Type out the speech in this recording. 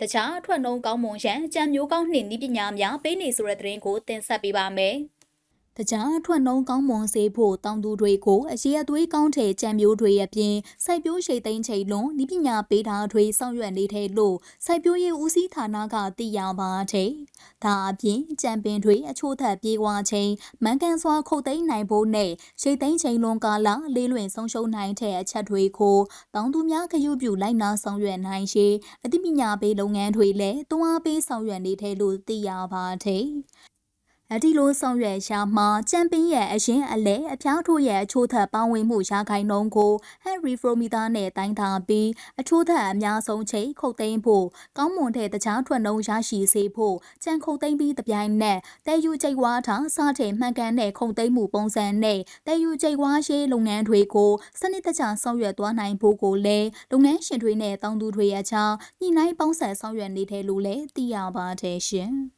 တခြားအထွက်နှုံးကောင်းမွန်ရန်ကြံမျိုးကောင်းနှင့်ဤပညာများပေးနေဆိုတဲ့သတင်းကိုတင်ဆက်ပေးပါမယ်။ တကြားအထွက်နှုံးကောင်းမွန်စေဖို့တောင်သူတွေကိုအရေးအသွေးကောင်းတဲ့ကြံမျိုးတွေအပြင်စိုက်ပျိုးရှိသိမ်းချိန်လုံးဤပညာပေးတာတွေဆောင်ရွက်နေတဲ့လို့စိုက်ပျိုးရေးဦးစီးဌာနကသိရပါတယ်။ဒါအပြင်ကြံပင်တွေအချို့ထပ်ပြေးကွာချိန်မန်ကန်စွာခုတ်သိမ်းနိုင်ဖို့နဲ့ရှိသိမ်းချိန်လုံးကာလလေးလွင်ဆုံးရှုံးနိုင်တဲ့အချက်တွေကိုတောင်သူများခရုပြုလိုက်နာဆောင်ရွက်နိုင်ရှိအသိပညာပေးလုပ်ငန်းတွေလည်းတွန်းအားပေးဆောင်ရွက်နေတဲ့လို့သိရပါတယ်။ အဒီလိုဆောင်ရွက်ရှာမှာချန်ပီယံရဲ့အရင်အလဲအဖျားထိုးရဲ့အချိုးထက်ပေါင်းဝင်မှုရာခိုင်နှုန်းကိုဟန်ရီဖရိုမီတာနဲ့တိုင်းထားပြီးအချိုးထက်အများဆုံးချိန်ခုတ်သိမ်းဖို့ကောင်းမွန်တဲ့တခြားထွက်နှုန်းရရှိစေဖို့ကြံခုတ်သိမ်းပြီးတပြိုင်နက်တဲယူကျိတ်ဝါထားစားတဲ့မှန်ကန်တဲ့ခုတ်သိမ်းမှုပုံစံနဲ့တဲယူကျိတ်ဝါရေးလုပ်ငန်းတွေကိုစနစ်တကျဆောင်ရွက်သွားနိုင်ဖို့ကိုလည်းလုပ်ငန်းရှင်တွေနဲ့တောင်သူတွေအကြားညှိနှိုင်းပေါင်းဆက်ဆောင်ရွက်နေတယ်လို့လည်းသိရပါတယ်ရှင်။